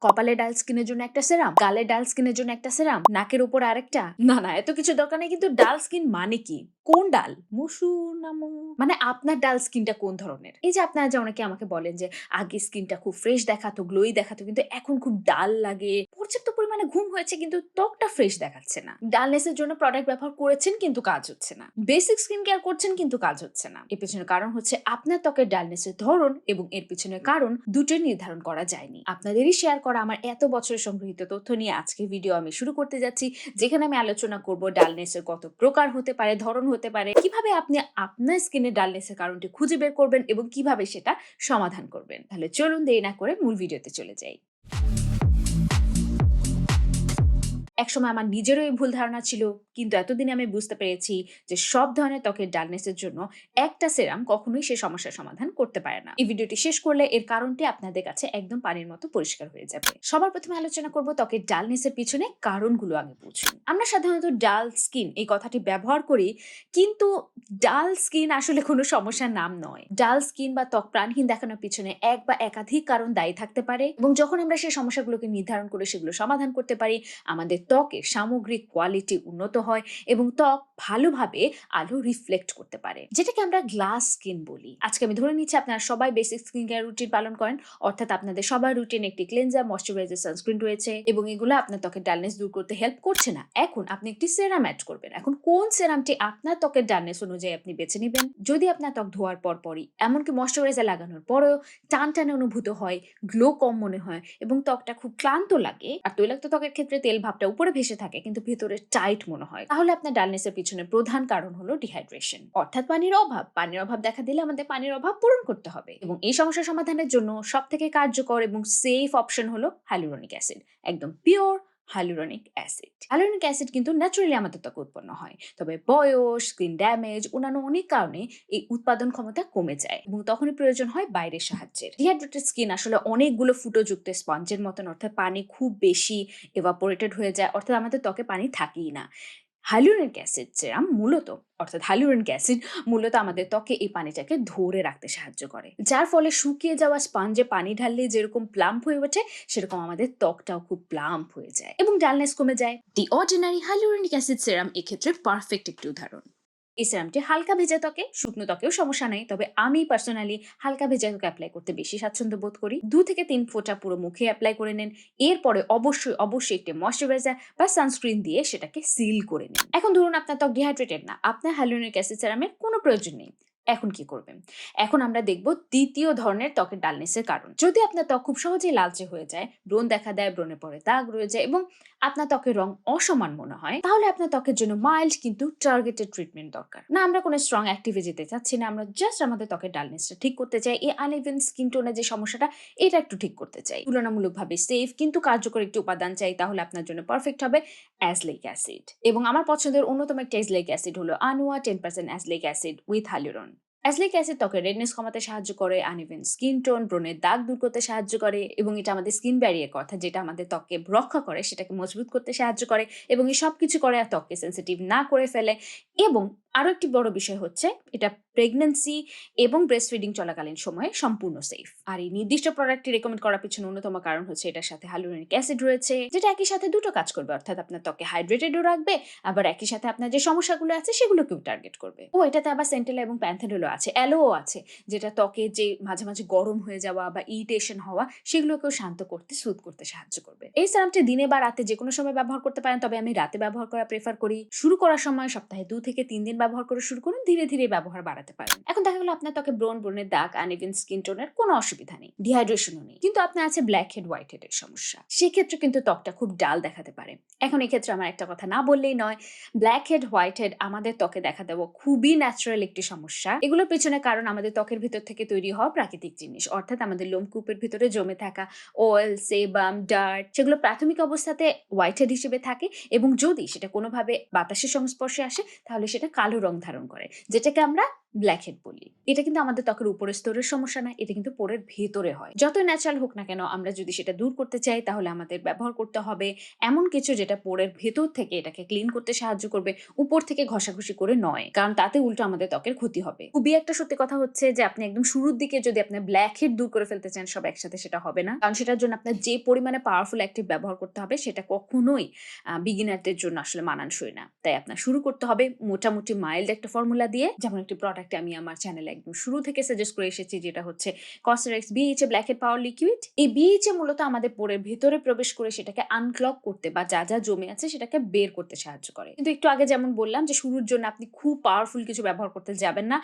কপালে ডাল স্কিনের জন্য একটা সেরাম, গালে ডাল স্কিনের জন্য একটা সেরাম, নাকের উপর আরেকটা। না না, এত কিছু দরকার নেই, কিন্তু ডাল স্কিন মানে কি? কোন ডাল? মসুর না মো- মানে আপনার ডাল স্কিনটা কোন ধরনের? এই যে আপনারা যে অনেকে আমাকে বলেন যে, আগে স্কিনটা খুব ফ্রেশ দেখাতো, গ্লোই দেখাতো, কিন্তু এখন খুব ডাল লাগে। পর্যাপ্ত পরিমাণে ঘুম হয়েছে, কিন্তু ত্বকটা ফ্রেশ দেখাচ্ছে না। ডালনেসের জন্য প্রোডাক্ট ব্যবহার করেছেন, কিন্তু কাজ হচ্ছে না। বেসিক স্কিন কেয়ার করছেন, কিন্তু কাজ হচ্ছে না। এর পিছনে কারণ হচ্ছে আপনার ত্বকের ডালনেসের ধরন এবং এর পিছনে কারণ দুটোই নির্ধারণ করা যায়নি। আপনাদেরই শেয়ার করা আমার এত বছরের সংগৃহীত তথ্য নিয়ে আজকে ভিডিও আমি শুরু করতে যাচ্ছি, যেখানে আমি আলোচনা করব ডালনেসের কত প্রকার হতে পারে, ধরন হতে পারে, কীভাবে আপনি আপনার স্কিনে ডালনেসের কারণটি খুঁজে বের করবেন এবং কীভাবে সেটা সমাধান করবেন। তাহলে চলুন দেরি না করে মূল ভিডিওতে চলে যাই। একসময় আমার নিজেরও এই ভুল ধারণা ছিল, কিন্তু এতদিনে আমি বুঝতে পেরেছি যে সব ধরনের ত্বকের ডালনেসের জন্য একটা সেরাম কখনোই সে সমস্যার সমাধান করতে পারে না। এই ভিডিওটি শেষ করলে এর কারণটি আপনাদের কাছে একদম পানির মতো পরিষ্কার হয়ে যাবে। সবার প্রথমে আলোচনা করব ত্বকের ডালনেসের পিছনে কারণগুলো আগে বুঝুন আমরা সাধারণত ডাল স্কিন এই কথাটি ব্যবহার করি, কিন্তু ডাল স্কিন আসলে কোনো সমস্যার নাম নয়। ডাল স্কিন বা ত্বক প্রাণহীন দেখানোর পিছনে এক বা একাধিক কারণ দায়ী থাকতে পারে এবং যখন আমরা সেই সমস্যাগুলোকে নির্ধারণ করে সেগুলো সমাধান করতে পারি, আমাদের ত্বকের সামগ্রিক কোয়ালিটি উন্নত হয় এবং ত্বক ভালোভাবে আলো রিফ্লেক্ট করতে পারে, যেটাকে আমরা গ্লাস স্কিন বলি। আজকে আমি ধরে নিচ্ছি আপনারা সবাই বেসিক স্কিন কেয়ার রুটিন পালন করেন, অর্থাৎ আপনাদের সবার রুটিন একটি ক্লেনজার ময়শ্চারাইজার সানস্ক্রিন রয়েছে এবং এগুলো আপনার ত্বকের ডালনেস দূর করতে হেল্প করছে না। এখন আপনি একটি সেরাম অ্যাড করবেন। এখন কোন সেরামটি আপনার ত্বকের ডালনেস অনুযায়ী আপনি বেছে নেবেন? যদি আপনার ত্বক ধোয়ার পর পরই এমনকি ময়শ্চারাইজার লাগানোর পরেও টান টানে অনুভূত হয় গ্লো কম মনে হয় এবং ত্বকটা খুব ক্লান্ত লাগে, আর তৈলাক্ত ত্বকের ক্ষেত্রে তেল ভাবটা উপরে ভেসে থাকে, কিন্তু ভেতরে টাইট মনে হয়। তাহলে আপনার ডালনেসের পিছনে প্রধান কারণ হলো ডিহাইড্রেশন অর্থাৎ পানির অভাব। পানির অভাব দেখা দিলে আমাদের পানির অভাব পূরণ করতে হবে। এবং এই সমস্যা সমাধানের জন্য সব থেকে কার্যকর এবং সেফ অপশন হলো হ্যালুরনিক অ্যাসিড একদম pure hyaluronic acid hyaluronic acid কিন্তু ন্যাচারালি আমাদের ত্বকে উৎপন্ন হয়, তবে বয়স স্কিন ড্যামেজ অন্যান্য অনেক কারণে এই উৎপাদন ক্ষমতা কমে যায় এবং তখনই প্রয়োজন হয় বাইরের সাহায্যের। ডিহাইড্রেটেড স্কিন আসলে অনেকগুলো ফুটোযুক্ত স্পঞ্জের মতন, অর্থাৎ পানি খুব বেশি এভাপোরেটেড হয়ে যায়, অর্থাৎ আমাদের ত্বকে পানি থাকেই না। হাইলুরিক অ্যাসিড সেরাম মূলত, অর্থাৎ হাইলুরিক অ্যাসিড মূলত আমাদের ত্বকে এই পানিটাকে ধরে রাখতে সাহায্য করে। যার ফলে শুকিয়ে যাওয়া স্পঞ্জে পানি ঢাললে যেরকম প্লাম্প হয়ে ওঠে, সেরকম আমাদের ত্বকটাও খুব প্লাম্প হয়ে যায় এবং ডালনেস কমে যায়। দি অর্ডিনারি হাইলুরিক অ্যাসিড সেরাম এক্ষেত্রে পারফেক্ট একটি উদাহরণ। এই সিরামটি হালকা ভেজা ত্বকে, শুকনো ত্বকেও সমস্যা নেই, তবে আমি পার্সোনালি হালকা ভেজা ত্বকে অ্যাপ্লাই করতে বেশি স্বাচ্ছন্দ্য বোধ করি। দু থেকে তিন ফোঁটা পুরো মুখে অ্যাপ্লাই করে নেন। এরপরে অবশ্যই অবশ্যই একটি ময়শ্চারাইজার বা সানস্ক্রিন দিয়ে সেটাকে সিল করে নিন। এখন ধরুন আপনার ত্বক ডিহাইড্রেটেড না, আপনার হ্যালুরিক অ্যাসিড সেরামের কোনো প্রয়োজন নেই। এখন কি করবেন? এখন আমরা দেখব দ্বিতীয় ধরনের ত্বকের ডালনেসের কারণ। যদি আপনার ত্বক খুব সহজেই লালচে হয়ে যায়, ব্রণ দেখা দেয়, ব্রণে পরে দাগ রয়ে যায় এবং আপনার ত্বকের রং অসমান মনে হয়, তাহলে আপনার ত্বকের জন্য মাইল্ড কিন্তু টার্গেটেড ট্রিটমেন্ট দরকার। না, আমরা কোনো স্ট্রং অ্যাক্টিভে যেতে চাচ্ছি না, আমরা জাস্ট আমাদের ত্বকের ডালনেসটা ঠিক করতে চাই। এই আনইভেন স্কিন টোনের যে সমস্যাটা, এটা একটু ঠিক করতে চাই। তুলনামূলকভাবে সেফ কিন্তু কার্যকর একটি উপাদান চাই, তাহলে আপনার জন্য পারফেক্ট হবে অ্যাজলেক অ্যাসিড এবং আমার পছন্দের অন্যতম একটা অ্যাজলেক অ্যাসিড হলো Anua ten percent azelaic acid with hyaluron azelaic acid ত্বকের রেডনেস কমাতে সাহায্য করে আনইভেন স্কিন টোন ব্রণের দাগ দূর করতে সাহায্য করে এবং এটা আমাদের স্কিন ব্যারিয়ার কথা যেটা আমাদের ত্বককে রক্ষা করে, সেটাকে মজবুত করতে সাহায্য করে এবং এই সব কিছু করে আর ত্বককে সেন্সিটিভ না করে ফেলে এবং আরও একটি বড় বিষয় হচ্ছে, এটা প্রেগনেন্সি এবং ব্রেস্ট ফিডিং চলাকালীন সময়ে সম্পূর্ণ সেফ আর এই নির্দিষ্ট প্রোডাক্টটি রেকমেন্ড করার পিছনে অন্যতম কারণ হচ্ছে এটার সাথে হাইলুরনিক অ্যাসিড রয়েছে, যেটা একই সাথে দুটো কাজ করবে, অর্থাৎ আপনার ত্বকে হাইড্রেটেডও রাখবে, আবার একই সাথে আপনার যে সমস্যাগুলো আছে সেগুলোকেও টার্গেট করবে। ও এটাতে আবার সেন্টেলা এবং প্যান্থেডলও আছে অ্যালোও আছে, যেটা ত্বকে যে মাঝে মাঝে গরম হয়ে যাওয়া বা ইরিটেশন হওয়া, সেগুলোকেও শান্ত করতে সুদ করতে সাহায্য করবে। এই সিরামটি দিনে বা রাতে যে কোনো সময় ব্যবহার করতে পারেন, তবে আমি রাতে ব্যবহার করা প্রেফার করি। শুরু করার সময় সপ্তাহে দু থেকে তিন দিন ব্যবহার করে শুরু করুন, ধীরে ধীরে ব্যবহার বাড়াতে পারেন। এখন দেখা গেলো আপনার ত্বকে ব্রণ, ব্রণের দাগ আনইভেন স্কিন টোনের কোনো অসুবিধা নেই। ডিহাইড্রেশনও নেই। কিন্তু আপনার আছে ব্ল্যাক হেড হোয়াইট হেডের সমস্যা। সেক্ষেত্রে কিন্তু ত্বকটা খুব ডাল দেখাতে পারে। এখন এক্ষেত্রে আমার একটা কথা না বললেই নয় ব্ল্যাক হেড হোয়াইট হেড আমাদের ত্বকে দেখা দেবো খুবই ন্যাচারাল একটি সমস্যা। এগুলোর পেছনে কারণ আমাদের ত্বকের ভিতর থেকে তৈরি হওয়া প্রাকৃতিক জিনিস। অর্থাৎ আমাদের লোমকূপের ভিতরে জমে থাকা অয়েল সেবাম ডার্ট সেগুলো প্রাথমিক অবস্থাতে হোয়াইট হেড হিসেবে থাকে এবং যদি সেটা কোনোভাবে বাতাসের সংস্পর্শে আসে, তাহলে সেটা কালো রং ধারণ করে যেটাকে আমরা ব্ল্যাকহেড বলি। এটা কিন্তু আমাদের ত্বকের উপরের স্তরের সমস্যা না, এটা কিন্তু পোরের ভেতরে হয়। যতই ন্যাচারাল হোক না কেন, আমরা যদি সেটা দূর করতে চাই, তাহলে আমাদের ব্যবহার করতে হবে এমন কিছু যেটা পোরের ভেতর থেকে এটাকে ক্লিন করতে সাহায্য করবে, উপর থেকে ঘষাঘষি করে নয়, কারণ তাতে উল্টো আমাদের ত্বকের ক্ষতি হবে। খুবই একটা সত্যি কথা হচ্ছে যে, আপনি একদম শুরুর দিকে যদি আপনি ব্ল্যাক হেড দূর করে ফেলতে চান, সব একসাথে সেটা হবে না। কারণ সেটার জন্য আপনার যে পরিমাণে পাওয়ারফুল অ্যাক্টিভ ব্যবহার করতে হবে, সেটা কখনোই বিগিনারদের জন্য আসলে মানানসই না। তাই আপনার শুরু করতে হবে মোটামুটি মাইল্ড একটা ফর্মুলা দিয়ে, যেমন একটি প্রোডাক্ট আমি আমার চ্যানেলে একদম শুরু থেকে সাজেস্ট করে এসেছি, যেটা হচ্ছে Cosrx BHA blackhead power liquid এই বিএইচএ মূলত আমাদের পোরের ভেতরে প্রবেশ করে সেটাকে আনক্লক করতে বা যা যা জমে আছে সেটাকে বের করতে সাহায্য করে। কিন্তু একটু আগে যেমন বললাম যে, শুরুর জন্য আপনি খুব পাওয়ারফুল কিছু ব্যবহার করতে যাবেন না।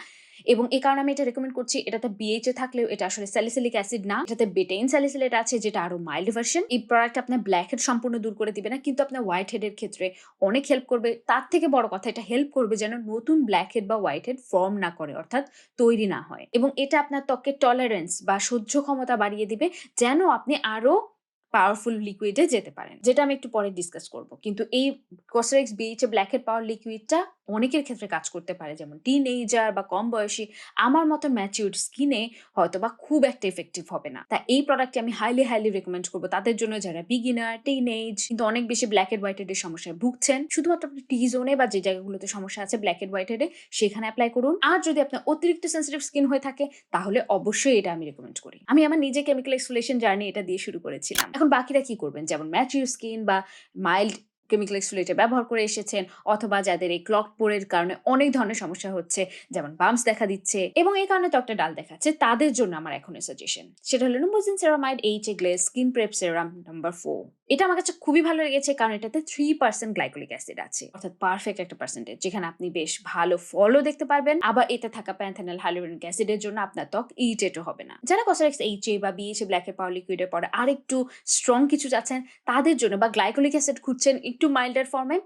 এবং এই কারণে আমি এটা রেকমেন্ড করছি, এটাতে বিএইচএ থাকলেও এটা আসলে স্যালিসিলিক অ্যাসিড না, এটাতে বেটেইন স্যালিসিলেট আছে, যেটা আরও মাইল্ড ভার্সন এই প্রোডাক্ট আপনার ব্ল্যাক হেড সম্পূর্ণ দূর করে দিবে না, কিন্তু আপনার হোয়াইট হেডের ক্ষেত্রে অনেক হেল্প করবে। তার থেকে বড় কথা, এটা হেল্প করবে যেন নতুন ব্ল্যাক হেড বা হোয়াইট হেড ফর্ম না করে, অর্থাৎ তৈরি না হয়। এবং এটা আপনার ত্বকের টলারেন্স বা সহ্য ক্ষমতা বাড়িয়ে দিবে, যেন আপনি আরও পাওয়ারফুল লিকুইডে যেতে পারেন। যেটা আমি একটু পরে ডিসকাস করব। কিন্তু এই কসরেক্স ব্ল্যাক হেড পাওয়ার লিকুইডটা অনেকের ক্ষেত্রে কাজ করতে পারে। যেমন টিন এইজার বা কম বয়সী, আমার মতো ম্যাচিউর স্কিনে হয়তো বা খুব একটা ইফেক্টিভ হবে না। তা এই প্রোডাক্টটি আমি হাইলি হাইলি রেকমেন্ড করব তাদের জন্য যারা বিগিনার টিন এজ কিন্তু অনেক বেশি ব্ল্যাক এড হোয়াইট হেডের সমস্যায় ভুগছেন, শুধুমাত্র আপনি টি জোনে বা যে জায়গাগুলোতে সমস্যা আছে ব্ল্যাক এড হোয়াইট হেডে সেখানে অ্যাপ্লাই করুন। আর যদি আপনার অতিরিক্ত সেন্সিটিভ স্কিন হয়ে থাকে, তাহলে অবশ্যই এটা আমি রেকমেন্ড করি। আমি আমার নিজে কেমিক্যাল এক্সফোলেশন জার্নি এটা দিয়ে শুরু করেছিলাম। এখন বাকিরা কি করবেন? যেমন ম্যাচিউর স্কিন বা মাইল্ড কেমিক্যাল এক্সফোলিয়েটার ব্যবহার করে এসেছেন অথবা যাদের এই ক্লক পোরের কারণে অনেক ধরনের সমস্যা হচ্ছে, যেমন বামস দেখা দিচ্ছে এবং এই কারণে ত্বকটা ডাল দেখাচ্ছে, তাদের জন্য আমার এখন সাজেশন সেটা হলো number ceramide H A glass skin prep serum number four এটা আমার কাছে খুবই ভালো লেগেছে কারণ এটাতে থ্রি পার্সেন্ট গ্লাইকোলিক অ্যাসিড আছে। অর্থাৎ পারফেক্ট একটা পার্সেন্টেজ যেখানে আপনি বেশ ভালো ফলও দেখতে পারবেন, আবার এতে থাকা প্যান্থানাল হাইলোরিক অ্যাসিডের জন্য আপনার ত্বক ইরিটেটও হবে না। যারা কসারেক্স এইচ এ বা বিএইচএ ব্ল্যাকের পাওয়ার লিকুইডের পরে আরেকটু স্ট্রং কিছু যাচ্ছেন তাদের জন্য বা গ্লাইকোলিক অ্যাসিড খুঁজছেন একটু মাইল্ডার ফর্মে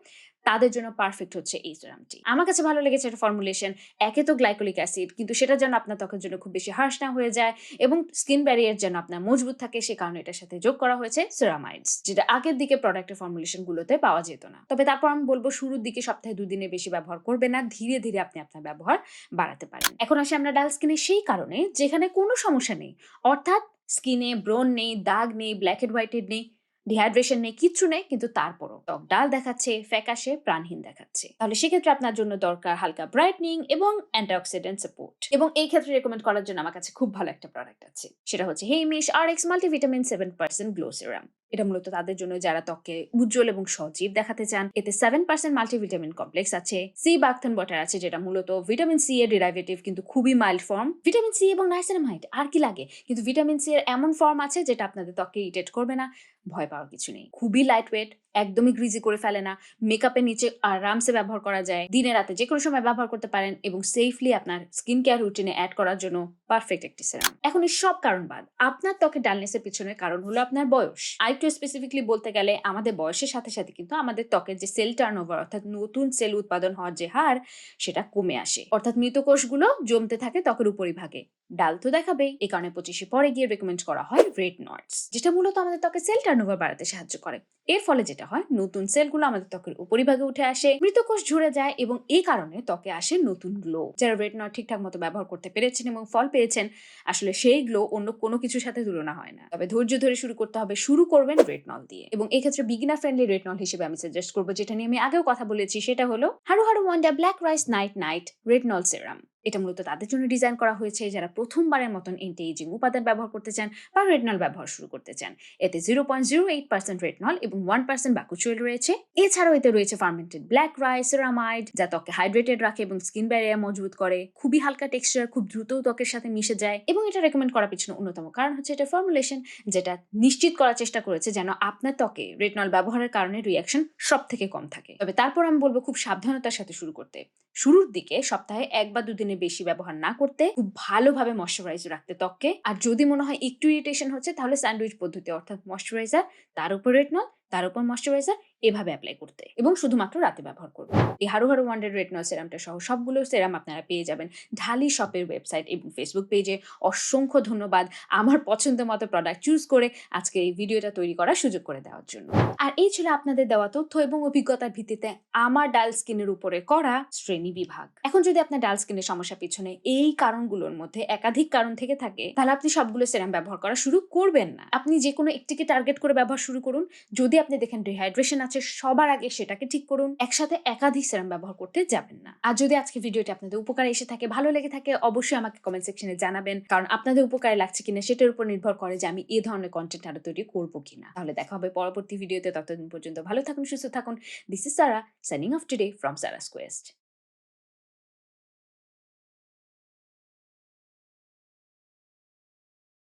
তাদের জন্য পারফেক্ট হচ্ছে এই সিরামটি আমার কাছে ভালো লেগেছে এটা ফর্মুলেশন একে তো গ্লাইকোলিক অ্যাসিড কিন্তু সেটা যেন আপনার ত্বকের জন্য খুব বেশি হার্শ না হয়ে যায় এবং স্কিন ব্যারিয়ার যেন আপনার মজবুত থাকে সে কারণে এটার সাথে যোগ করা হয়েছে সেরামাইডস যেটা আগের দিকে প্রোডাক্টের ফর্মুলেশন গুলোতে পাওয়া যেত না। তবে তারপর আমি বলব শুরুর দিকে সপ্তাহে দুদিনে বেশি ব্যবহার করবে না, ধীরে ধীরে আপনি আপনার ব্যবহার বাড়াতে পারেন। এখন আসি আমরা ডাল স্কিনে সেই কারণে যেখানে কোনো সমস্যা নেই। অর্থাৎ স্কিনে ব্রন নেই, দাগ নেই ব্ল্যাক এন্ড হোয়াইটেড নেই ডিহাইড্রেশন নেই, কিচ্ছু নেই, কিন্তু তারপরও। ত্বক ডাল দেখাচ্ছে, ফ্যাকাশে প্রাণহীন দেখাচ্ছে। তাহলে সেক্ষেত্রে আপনার জন্য দরকার হালকা ব্রাইটনিং এবং অ্যান্টিঅক্সিডেন্ট সাপোর্ট এবং এই ক্ষেত্রে রেকমেন্ড করার জন্য আমার কাছে খুব ভালো একটা প্রোডাক্ট আছে। সেটা হচ্ছে Hemish R X multivitamin seven percent glow serum এটা মূলত তাদের জন্য যারা ত্বকে উজ্জ্বল এবং সজীব দেখাতে চান, এতে সেভেন পার্সেন্ট মাল্টিভিটামিন কমপ্লেক্স আছে। সি বাকথন ওয়াটার আছে, যেটা মূলত ভিটামিন সি এর ডিরাইভেটিভ কিন্তু খুবই মাইল্ড ফর্ম ভিটামিন সি এবং নাইসেনামাইড আর কি লাগে? কিন্তু ভিটামিন সি এর এমন ফর্ম আছে, যেটা আপনাদের ত্বকে ইরিটেট করবে না। ভয় পাওয়ার কিছু নেই। খুবই লাইট ওয়েট একদমই গ্রিজি করে ফেলে না। মেকআপের নিচে আরামসে ব্যবহার করা যায়। দিনে রাতে যে কোনো সময় ব্যবহার করতে পারেন এবং সেফলি আপনার স্কিন কেয়ার রুটিনে অ্যাড করার জন্য পারফেক্ট একটি সেরাম এখন এই সব কারণ বাদ। আপনার ত্বকে ডালনেসের পিছনের কারণ হলো আপনার বয়স। আরেকটু স্পেসিফিকলি বলতে গেলে আমাদের বয়সের সাথে সাথে কিন্তু আমাদের ত্বকের যে সেল টার্ন ওভার অর্থাৎ নতুন সেল উৎপাদন হওয়ার যে হার, সেটা কমে আসে। অর্থাৎ মৃত কোষগুলো জমতে থাকে ত্বকের উপরিভাগে ডাল তো দেখাবেই এই কারণে পঁচিশে পরে গিয়ে রেকমেন্ড করা হয় রেড নটস যেটা মূলত আমাদের ত্বকের সেল টার্ন ওভার বাড়াতে সাহায্য করে। এর ফলে যেটা হয়, নতুন সেলগুলো আমাদের ত্বকের উপরিভাগে উঠে আসে মৃত কোষ ঝরে যায় এবং এই কারণে ত্বকে আসে নতুন গ্লো যারা রেড নট ঠিকঠাক মতো ব্যবহার করতে পেরেছেন এবং ফল পেয়েছেন, আসলে সেই গ্লো অন্য কোনো কিছুর সাথে তুলনা হয় না। তবে ধৈর্য ধরে শুরু করতে হবে, শুরু করবেন রেটনল দিয়ে। এবং এক্ষেত্রে বিগিনার ফ্রেন্ডলি রেটনল হিসেবে আমি সাজেস্ট করব, যেটা নিয়ে আমি আগেও কথা বলেছি, সেটা হলো Haru Haru wonder black rice night night retinol serum এটা মূলত তাদের জন্য ডিজাইন করা হয়েছে। যারা প্রথমবারের মতন এন্টি এজিং উপাদান ব্যবহার করতে চান বা রেটনল ব্যবহার শুরু করতে চান। এতে zero point zero eight percent retinol এবং ওয়ান পার্সেন্ট বাকুচুয়েল রয়েছে। এছাড়াও এতে রয়েছে ফার্মেন্টেড ব্ল্যাক রাইস সেরামাইড যা ত্বকে হাইড্রেটেড রাখে এবং স্কিন ব্যারিয়ার মজবুত করে। খুবই হালকা টেক্সচার খুব দ্রুত ত্বকের সাথে মিশে যায় এবং এটা রেকমেন্ড করার পিছনে অন্যতম কারণ হচ্ছে এটা ফর্মুলেশন যেটা নিশ্চিত করার চেষ্টা করেছে যেন আপনার ত্বকে রেটনল ব্যবহারের কারণে রিয়াকশন সব থেকে কম থাকে। তবে তারপর আমি বলব খুব সাবধানতার সাথে শুরু করতে। শুরুর দিকে সপ্তাহে এক বা দুদিনের বেশি ব্যবহার না করতে, খুব ভালোভাবে ময়শ্চারাইজ রাখতে ত্বককে। আর যদি মনে হয় একটু ইরিটেশন হচ্ছে, তাহলে স্যান্ডউইচ পদ্ধতি, অর্থাৎ ময়শ্চারাইজার তার উপর রেটনল তার উপর ময়শ্চারাইজার এভাবে অ্যাপ্লাই করতে। এবং শুধুমাত্র রাতে ব্যবহার করবেন এই হারু হারু ওয়ান্ডার রেটনল সেরামটা সহ সবগুলো সেরাম আপনারা পেয়ে যাবেন ঢালি শপের ওয়েবসাইট এবং ফেসবুক পেজে অসংখ্য ধন্যবাদ আমার পছন্দ মতো প্রোডাক্ট চুজ করে আজকে এই ভিডিওটা তৈরি করার সুযোগ করে দেওয়ার জন্য। আর এই ছিল আপনাদের দেওয়া তথ্য এবং অভিজ্ঞতার ভিত্তিতে আমার ডাল স্কিনের উপরে করা শ্রেণি বিভাগ। এখন যদি আপনার ডাল স্কিনের সমস্যা পিছনে এই কারণগুলোর মধ্যে একাধিক কারণ থেকে থাকে, তাহলে আপনি সবগুলো সেরাম ব্যবহার করা শুরু করবেন না। আপনি যে কোনো একটিকে টার্গেট করে ব্যবহার শুরু করুন। যদি আপনি দেখেন ডিহাইড্রেশন আছে, সবার আগে সেটাকে ঠিক করুন। একসাথে একাধিক সেরাম ব্যবহার করতে যাবেন না। আর যদি আজকে ভিডিওটি আপনাদের উপকারে এসে থাকে, ভালো লেগে থাকে, অবশ্যই আমাকে কমেন্ট সেকশনে জানাবেন। কারণ আপনাদের উপকারে লাগছে কিনা সেটার উপর নির্ভর করে যে আমি এ ধরনের কন্টেন্ট আরও তৈরি করব কিনা। তাহলে দেখা হবে পরবর্তী ভিডিওতে। ততদিন পর্যন্ত ভালো থাকুন, সুস্থ থাকুন। This is Sara signing off today from Sara's quest